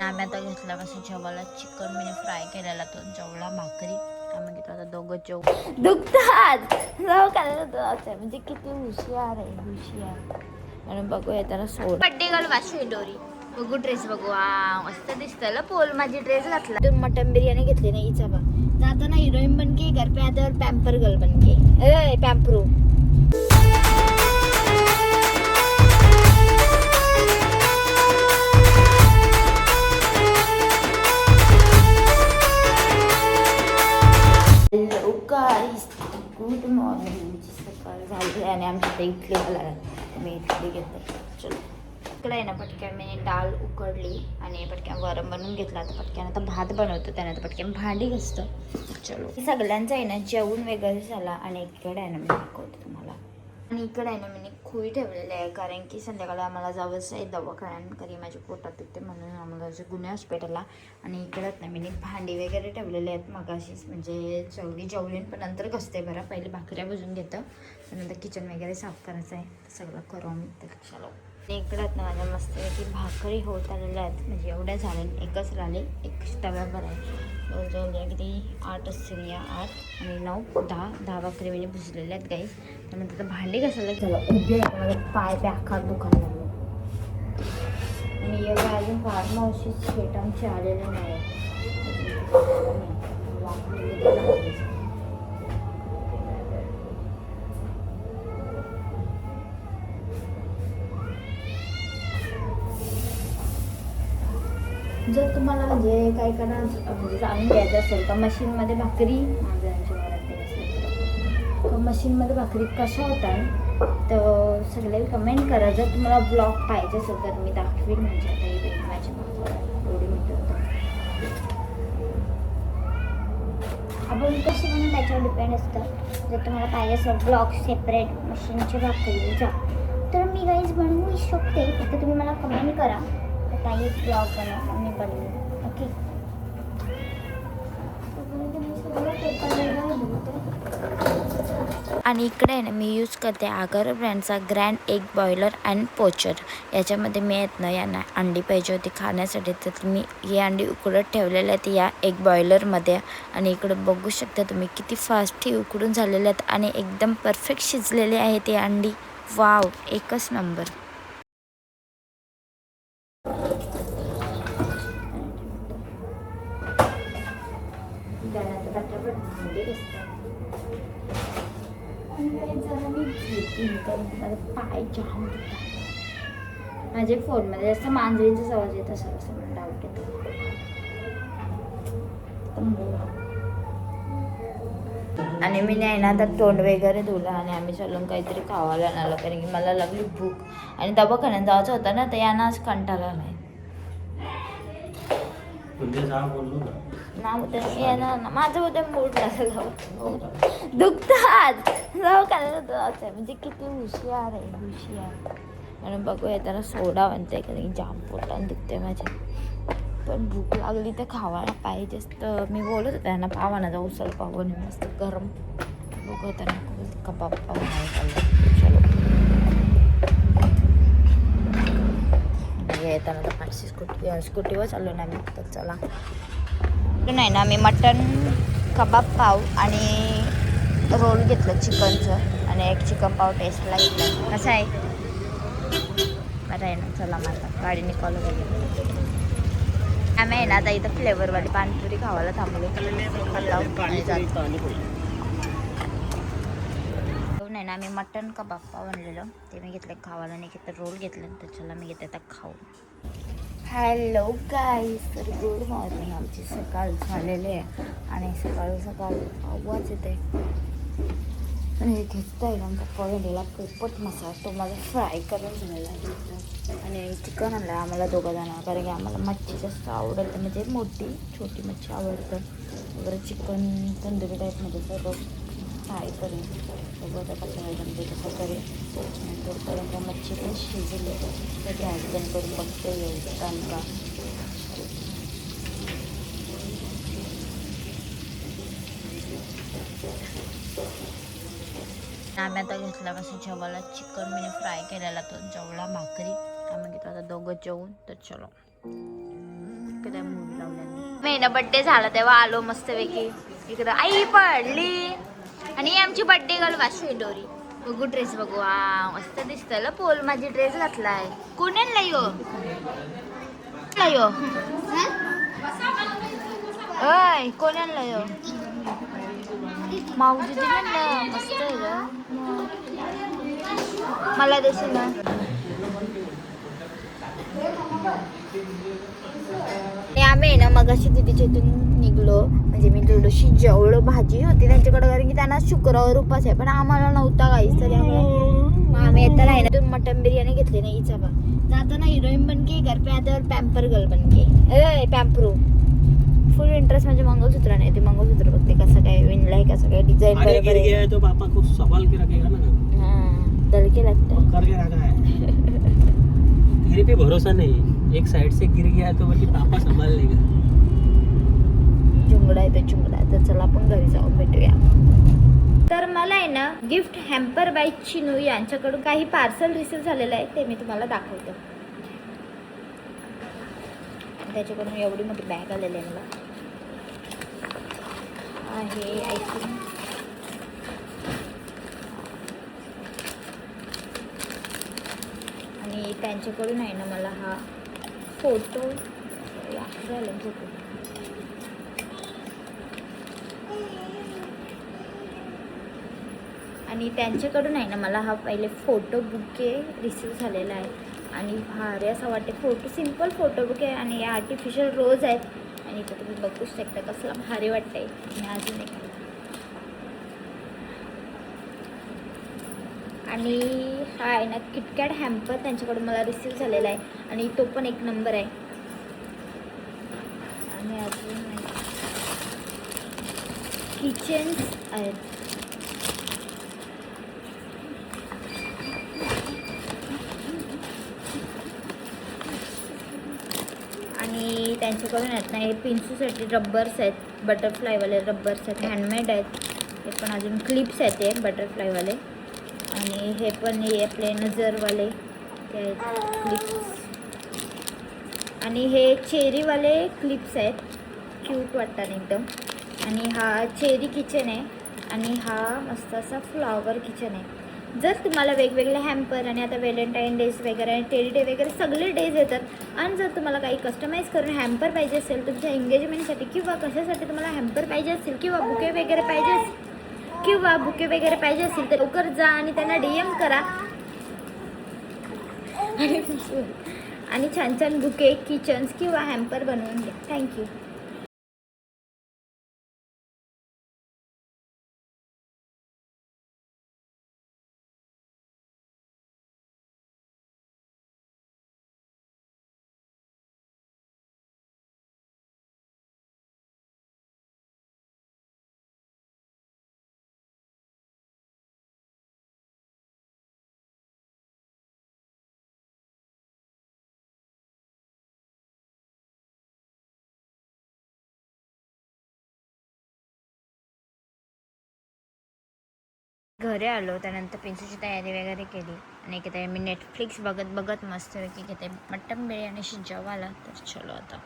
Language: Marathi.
आम्ही आता घेतला कसं जेवायला चिकन मी फ्राय केलेला तो जेवला भाकरी. आम्ही घेतो आता दोघं जेव. दुखतात. जाऊ म्हणजे किती हुशियार आहे हुशियार आणि बघूया त्याला सोड. बड्डे गर्ल वाशी डोरी. बघू ड्रेस बघू. आ मस्त दिसतंय पोल. माझी ड्रेस घातला. तू मटन बिर्याणी घेतली नाही हिचा बा. जाताना हिरोईन बन के घर पे आते पॅम्पर गर्ल बन के ए पॅम्परू गाईस गुड मॉर्निंग सकाळ झाली आणि आमच्या इथे इडली झाला मी इडली घेते चलो. इकडे आहे ना पटक्यान मी डाळ उकडली आणि पटक्यान वरम बनवून घेतला. आता पटक्यान आता भात बनवतो त्याने आता पटक्यान भांडी घसतं. चलो. सगळ्यांचं आहे ना जेवण वगैरे झाला आणि इकडे आहे ना मी दाखवतो तुम्हाला. आणि इकडे आहे ना मी खोई ठेवलेली आहे. कारण की संध्याकाळी आम्हाला जावंच आहे दवाखान्यात. कारण माझ्या पोटात दुखते म्हणून आम्हाला जायचं गुन्हे हॉस्पिटलला. आणि इकडे ना मी भांडी वगैरे ठेवलेले आहेत मगाशीच. म्हणजे जेवढी जेवलीन पण नंतर घसते बरं. पहिले भाकऱ्या भजून घेतं. त्यानंतर किचन वगैरे साफ करायचं आहे सगळं करू आम्ही तर चलो इकडं ना माझ्या मस्तपैकी भाकरी होत आलेल्या आहेत. म्हणजे एवढ्या झाल्या एकच राहिले एक तव्यावर आहे जवळजवळ किती? आठ असतील या आठ आणि नऊ दहा. दहा भाकरी म्हणजे भुजलेल्या आहेत गाईस त्यानंतर तर भांडी घासायला झालं उभे माझे पाय बॅखार दुकान लागले. आणि एवढ्या अजून फार मावशी शेट आमचे आलेले नाही तुम्हाला म्हणजे काही करा म्हणजे जाणून घ्यायचं असेल तर मशीनमध्ये भाकरी मशीनमध्ये भाकरी कशा होतात तर सगळे कमेंट करा. जर तुम्हाला ब्लॉग पाहिजे असेल तर मी दाखवीन. म्हणजे आता ही बघ एवढी आपण कशी म्हणून त्याच्यावर डिपेंड असतं. जर तुम्हाला पाहिजे असेल ब्लॉग सेपरेट मशीनची भाकरीचा तर मी गाईज बनवू शकते फक्त तुम्ही मला कमेंट करा. काही ब्लॉग बनवा मी बनवेन ओके आणि इकडे आहे ना मी यूज करते आगर ब्रँडचा grand egg boiler and poacher याच्यामध्ये मी येत ना यांना अंडी पाहिजे होती खाण्यासाठी तर मी ही अंडी उकडत ठेवलेले आहेत या एग बॉयलरमध्ये आणि इकडं बघू शकता तुम्ही किती फास्ट ही उकडून झालेल्या आहेत आणि एकदम परफेक्ट शिजलेले आहेत ती अंडी. वाव एकच नंबर पाय जाम माझे फोनमध्ये असं मांजरीचा आवाज येत असेल असं मला डाऊट येतो. आणि मी नाही ना आता तोंड वगैरे धुलं आणि आम्ही चलून काहीतरी खावायला आलो कारण की मला लागली भूक. आणि दवाखान्यात जायचं होतं ना तर यांना आज कंटाळा नाही ना ना मी येणार ना माझं उद्या मूड लागलं दुखतात. जाऊ करायला म्हणजे किती हुशियार आहे हुशियार आणि बघूया त्याला सोडा म्हणते कारण की जाम पोटान दुखते माझे पण भूक लागली तर खावायला पाहिजेच तर मी बोलत होते त्यांना पावा ना जाऊ उचल पाहू आणि मस्त गरम बघू त्यांना कबाब पाव नाही खाल्लं चलो. येताना तर पाचशे स्कूटी स्कूटीवर चाललो ना मी तर चला. नाही ना मी मटन कबाब पाव आणि रोल घेतलं चिकनचं आणि एक चिकन पाव टेस्टला घेतलं. कसं आहे? बरं आहे ना चला माझा गाडीने कॉल वगैरे आम्ही आहे ना आता इथं फ्लेवरवाली पाणीपुरी खावायला थांबलो. नाही नाही ना मी मटन कबाब पाव आणलेलं. ते मी घेतलं खावायला नाही घेतलं रोल घेतलं तर चला मी घेते आता खाऊ. हॅलो गाईस तर गुड मॉर्निंग आमची सकाळ झालेली आहे आणि सकाळ सकाळ आवाज येते आणि हे घेत आहे ना पप्पा पोपट मसाला. तो मला फ्राय करून झालेला आणि चिकन आणलं आम्हाला दोघं जण. कारण की आम्हाला मच्छी जास्त आवडतं. म्हणजे मोठी छोटी मच्छी आवडतं. वगैरे चिकन तंदुरी टाईपमध्ये सर्व फ्राय करेन सोबत आता फ्रायमध्ये कसं करेन नंतर मच्छी पण शिजली तर गॅस बंद करून बघते येईल का? आम्ही आता घेतला कसं जेवायला चिकन मी फ्राय केलेला तो जेवला भाकरी. आम्ही घेतो आता दोघं जेवून तर चलो. मूवी महिना बड्डे झाला तेव्हा आलो मस्तपैकी. इकडं आई पडली. आणि आमची बड्डे गर्ल वाशू डोरी. बघू ड्रेस बघू. हा मस्त दिसतं पोल. माझी ड्रेस घातलाय. कोणाला यो कोणाला यो अय कोणाला यो माऊजी दिली मस्त आहे ग मला देशील ना आणि आम्ही आहे ना मग अशी दिदीच्या इथून निघलो. म्हणजे मी थोडीशी जेवढं भाजी होती त्यांच्याकडे कारण की त्यांना शुक्रवार उपास आहे. पण आम्हाला नव्हता काहीच तरी आम्हाला आम्ही येताना आहे ना मटन बिर्याणी घेतली नाही हिचा बा जाताना हिरोईन बन के घर पे पॅम्पर गर्ल बन के. ए पॅम्परो फुल इंटरेस्ट म्हणजे मंगळसूत्र नाही ते मंगळसूत्र बघते कसं काय विणलंय कसं काय डिझाईन बरोबर आहे तो पापा को संभाल के रखेगा ना. हा दलके लागतं करके रखा है तेरे पे भरोसा नहीं. एक साइड से गिर गया तो बाकी पापा संभाल लेगा। चुंगडा आहे चुंगडा तर चला आपण घरी जाऊन भेटूया. तर मला आहे ना गिफ्ट हॅम्पर बाय चिनू यांच्याकडून काही पार्सल रिसीव्ह झालेलं आहे ते मी तुम्हाला दाखवतो. त्याच्याकडून एवढी मोठी बॅग आलेली आहे मला. आहे आय थिंक आणि त्यांच्याकडून आहे ना मला हा फोटो या झालं फोटो आणि त्यांच्याकडून आहे ना मला हा पहिले फोटो बुके रिसीव झालेला आहे. आणि भारी असा वाटते फोटो सिंपल फोटो बुके आणि या आर्टिफिशियल रोज आहेत आणि इथं तुम्ही बघूच शकता कसला भारी वाटतंय. आणि अजून एक आणि हा आहे ना किटकॅट हॅम्पर त्यांच्याकडून मला रिसीव झालेला आहे. आणि तो पण एक नंबर आहे. आणि अजून किचन्स आहेत. आणि त्यांच्याकडून आहेत ना हे पिन्सूसाठी रब्बर्स आहेत. बटरफ्लायवाले रब्बर्स आहेत. हँडमेड आहेत. हे पण अजून क्लिप्स आहेत ते बटरफ्लायवाले आणि हे पण हे आपले नजरवाले ते आहेत क्लिप्स आणि हे चेरीवाले क्लिप्स आहेत. क्यूट वाटतात एकदम. आणि हा चेरी किचन आहे. आणि हा मस्त असा फ्लॉवर किचन आहे. जर तुम्हाला वेगवेगळे हॅम्पर आणि आता व्हॅलेंटाईन डेज वगैरे आणि टेरी डे वगैरे सगळे डेज येतात आणि जर तुम्हाला काही कस्टमाइज करून हॅम्पर पाहिजे असेल तुमच्या एंगेजमेंटसाठी किंवा कशासाठी तुम्हाला हॅम्पर पाहिजे असेल किंवा बुके वगैरे पाहिजे असेल किंवा बुके वगैरे पाहिजे असेल तर लवकर जा आणि त्यांना डी एम करा. आणि छान छान बुके किचन्स किंवा हॅम्पर बनवून द्या थँक्यू घरी आलो त्यानंतर पिंचूची तयारी वगैरे केली. आणि इथे मी नेटफ्लिक्स बघत बघत मस्त की घेते. मटन बिर्याणीशी जेवायला तर चलो आता.